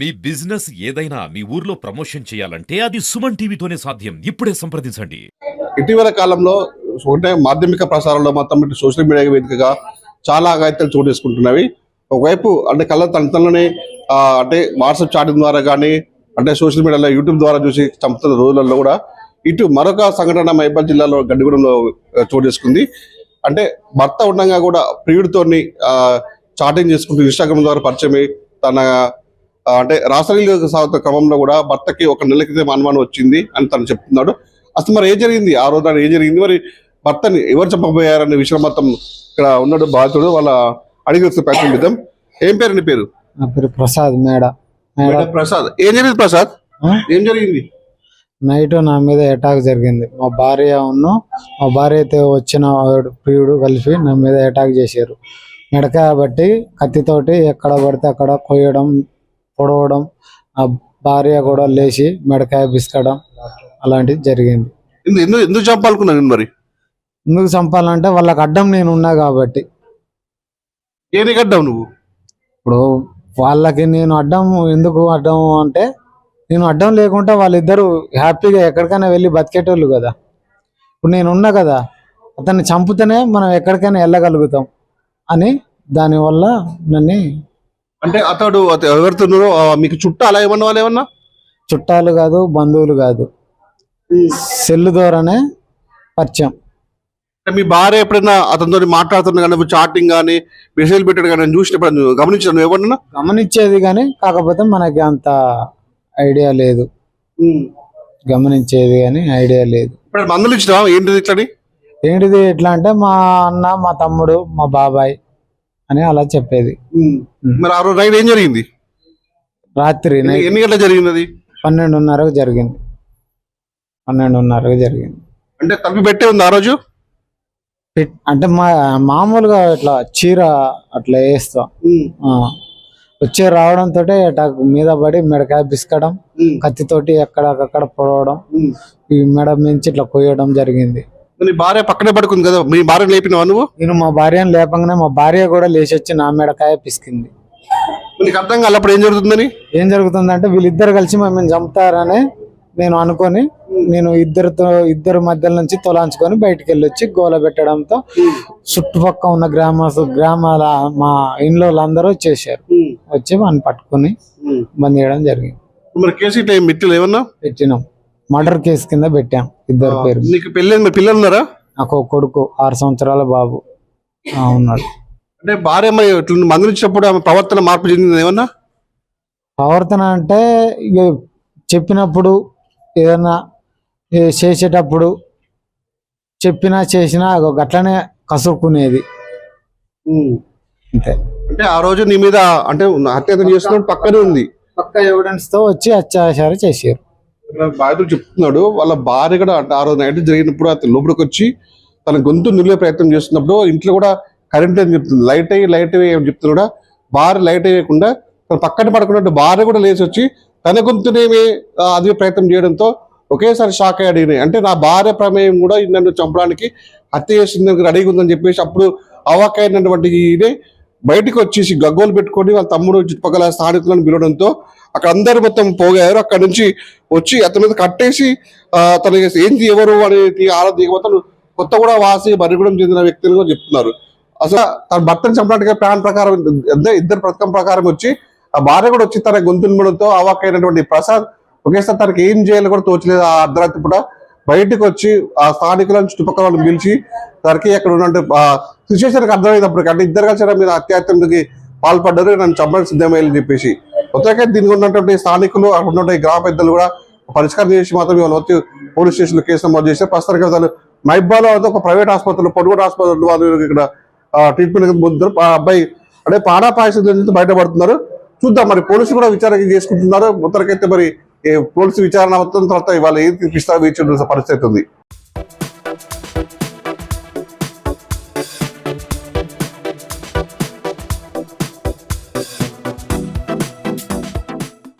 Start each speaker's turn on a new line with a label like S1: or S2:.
S1: మీ business ఏదైనా మీ ఊర్లో promotion చేయాలంటే అది సుమన్ టీవీతోనే సాధ్యం. ఇప్పుడే సంప్రదించండి.
S2: ఇటీవల కాలంలో అంటే మాధ్యమిక ప్రసారంలో మొత్తం సోషల్ మీడియా వేదికగా చాలా అఘాయిత్యాలు చోటు చేసుకుంటున్నవి. ఒకవైపు అంటే కళ్ళ తనతనని అంటే వాట్సాప్ చాటింగ్ ద్వారా కానీ అంటే సోషల్ మీడియాలో యూట్యూబ్ ద్వారా చూసి చంపుతున్న రోజులలో కూడా ఇటు మరొక సంఘటన మైపాల్ జిల్లాలో గడ్డిగూడెంలో చోటు చేసుకుంది. అంటే భర్త ఉండగా కూడా ప్రియుడితోని చాటింగ్ చేసుకుంటూ ఇన్స్టాగ్రామ్ ద్వారా పరిచయమై తన అంటే రాసలీల సాగుతున్న క్రమంలో కూడా భర్తకి ఒక నెల క్రితం అనుమానం వచ్చింది అని తను చెప్తున్నాడు. అసలు మరి ఏం జరిగింది? ఆ రోజు ఏం జరిగింది? మరి భర్తని ఎవరు చంపబోయారనే విషయం మొత్తం ఇక్కడ ఉన్నాడు బాధితుడు. వాళ్ళ అడిగి వచ్చే ప్రయత్నం చేద్దాం. ఏం పేరు నీ పేరు?
S3: నా పేరు ప్రసాద్ మేడ.
S2: ప్రసాద్. ఏం జరిగింది ప్రసాద్? ఏం జరిగింది?
S3: నైట్ నా మీద అటాక్ జరిగింది. మా భార్య ఉన్ను మా భార్యతో వచ్చిన వాడు ప్రియుడు కలిసి నా మీద అటాక్ చేశారు. మెడకాయ బట్టి కత్తితోటి ఎక్కడ పడితే అక్కడ కొయ్యడం పొడవడం ఆ భార్య కూడా లేచి మెడకాయ బిస్కడం అలాంటిది జరిగింది.
S2: ఎందు- ఎందుకు ఎందుకు చంపాలనుకున్నాను నేను మరి?
S3: ఎందుకు చంపాలంటే వాళ్ళకి అడ్డం నేను ఉన్నా కాబట్టి.
S2: ఏది కడ్డావు నువ్వు?
S3: ఇప్పుడు వాళ్ళకి నేను అడ్డం ఎందుకు అడ్డం అంటే నేను అడ్డం లేకుంటే వాళ్ళిద్దరూ హ్యాపీగా ఎక్కడికైనా వెళ్ళి బతికేటోళ్ళు కదా. ఇప్పుడు నేను ఉన్నా కదా అతన్ని చంపితేనే మనం ఎక్కడికైనా వెళ్ళగలుగుతాం అని దానివల్ల నన్ను
S2: అంటే అతడు అత- ఎవరితోనో ఆ, మీకు చుట్టాలా ఏమన్నా వాళ్ళు ఏమన్నా?
S3: చుట్టాలు కాదు బంధువులు కాదు. సెల్ ద్వారానే పరిచయం.
S2: అంటే మీ భార్య ఎప్పుడైనా అతనితో మాట్లాడుతున్నా కానీ చాటింగ్ కానీ మెసేజ్ పెట్టాడు కానీ చూసినప్పుడు నువ్వు గమనించాను నువ్వు ఎవరన్నా
S3: గమనించేది కానీ కాకపోతే మనకి అంత ఐడియా లేదు. గమనించేది కానీ ఐడియా లేదు.
S2: ఇప్పుడు మందులు ఇచ్చినా ఏంటిది ఇట్లని?
S3: ఏంటిది ఎట్లా అంటే మా అన్న మా తమ్ముడు మా బాబాయ్ అని అలా చెప్పేది.
S2: మరి ఆ రోజు నైట్ ఏం జరిగింది?
S3: రాత్రి
S2: ఎన్ని- గంటల జరిగింది అది
S3: పన్నెండున్నరకు జరిగింది. పన్నెండున్నరకు జరిగింది.
S2: అంటే తలుపు పెట్టే ఉంది ఆ రోజు?
S3: అంటే మా మామూలుగా ఇట్లా చీర అట్లా వేస్తా. వచ్చే రావడంతో మీద పడి మెడకాయ బిస్కడం కత్తితోటి ఎక్కడక్కడ పొడవడం ఈ మెడ మించి ఇట్లా కొయ్యడం జరిగింది.
S2: నీ భార్య పక్కనే పడుకుంది కదా మీ భార్య లేపినవా నువ్వు?
S3: నేను మా భార్యను లేపంగానే మా భార్య కూడా లేచి వచ్చి నా మెడకాయ పిసికింది.
S2: నీకు అర్థం కాలే అప్పుడు ఏం జరుగుతుందని?
S3: ఏం జరుగుతుందంటే వీళ్ళిద్దరు కలిసి మమ్మల్ని చంపుతారని నేను అనుకొని నేను ఇద్దరితో ఇద్దరు మధ్యల నుంచి తొలాంచుకొని బయటికి వెళ్ళి వచ్చి గోల పెట్టడంతో చుట్టుపక్కల ఉన్న గ్రామ గ్రామాల మా ఇంట్లో అందరూ వచ్చేసారు వచ్చి వాడిని పట్టుకొని బంద్ చేయడం జరిగింది.
S2: మరి కేసు ఇట్లా ఏం ఏమన్నా?
S3: పెట్టినాం. మర్డర్ కేసు కింద పెట్టాం ఇద్దరు పేరు
S2: నీకు పెళ్ళి పిల్లలు ఉన్నారా
S3: నాకు కొడుకు ఆరు సంవత్సరాల బాబు. ఆ, ఉన్నాడు.
S2: అంటే భార్య మరి ఇట్లా మందులు ఇచ్చినప్పుడు ఆమె ప్రవర్తన మార్పు చెందింది ఏమన్నా?
S3: ప్రవర్తన అంటే ఇక చెప్పినప్పుడు ఏదన్నా ఏ చేసేటప్పుడు చెప్పినా చేసినా అగో గట్లనే కసురుకునేది. అంతే.
S2: అంటే ఆ రోజు నీ మీద అంటే హత్యాయత్నం చేస్తున్నప్పుడు పక్కనే ఉంది.
S3: పక్క ఎవిడెన్స్తో వచ్చి అత్యాచారం చేసారు
S2: బాధితుడు చెప్తున్నాడు వాళ్ళ భార్య కూడా ఆ రోజు నైట్ జరిగినప్పుడు అతను లోపలికి వచ్చి తన గొంతు నిలిపే ప్రయత్నం చేస్తున్నప్పుడు ఇంట్లో కూడా కరెంట్ అని చెప్తుంది. లైట్ అయ్యి లైట్ అయ్యి అని చెప్తున్నా కూడా. భార్య లైట్ అయ్యకుండా తన పక్కన పడుకున్నట్టు భార్య కూడా లేచి వచ్చి తన గొంతునేమి అది ప్రయత్నం చేయడంతో ఒకేసారి షాక్ అయ్యాడు అంటే నా భార్య ప్రమేయం కూడా నన్ను చంపడానికి హత్య చేసింది రెడీగా ఉందని చెప్పేసి అప్పుడు అవాక్ అయినటువంటి ఇదే బయటకు వచ్చేసి గగ్గోలు పెట్టుకొని వాళ్ళ తమ్ముడు చుట్టుపక్కల స్థానికులను పిలవడంతో అక్కడ అందరు మొత్తం పోగారు. అక్కడ నుంచి వచ్చి అతని మీద కట్టేసి తనకి తన ఏంటి ఎవరు అనేది ఆరాధన మొత్తం కొత్త కూడా వాసి మరిగూడెం చెందిన వ్యక్తులు కూడా చెప్తున్నారు. అసలు తన భర్తను చంపడానికి ప్లాన్ ప్రకారం ఇద్దరు ఇద్దరు పథకం ప్రకారం వచ్చి ఆ భార్య కూడా వచ్చి తన గొంతు నిమ్మడంతో అవాకైనటువంటి ప్రసాద్ ఒకేసారి తనకి ఏం చేయాలో కూడా తోచలేదు. ఆ అర్ధరాత్రి పూట బయటకు వచ్చి ఆ స్థానికులను చుట్టుపక్కల వాళ్ళని పిలిచి తనకి అక్కడ ఉన్నట్టు సిచ్యువేషన్కి అర్థమైనప్పుడు అంటే ఇద్దరు కలిసి మీద అత్యాత్మకి పాల్పడ్డారు నన్ను చంపడానికి సిద్ధమయ్యని చెప్పేసి. మొత్తంగా దీనికి ఉన్నటువంటి స్థానికులు అక్కడ ఉన్నటువంటి గ్రామ పెద్దలు కూడా పరిష్కారం చేసి మాత్రం వాళ్ళు వచ్చి పోలీస్ స్టేషన్ కేసు నమోదు చేశారు. ప్రస్తుతానికి వాళ్ళు మైబాలో ఒక ప్రైవేట్ ఆసుపత్రులు పొడుగుడు ఆసుపత్రులు వాళ్ళు ఇక్కడ ట్రీట్మెంట్ పొందుతారు. ఆ అబ్బాయి అంటే పాడా పాయసం బయటపడుతున్నారు. చూద్దాం మరి పోలీసులు కూడా విచారణ చేసుకుంటున్నారు. ఉత్తరకైతే మరి పోలీసు విచారణ మొత్తం తర్వాత ఇవాళ ఏది తీపిస్తారో వేచి పరిస్థితి ఉంది.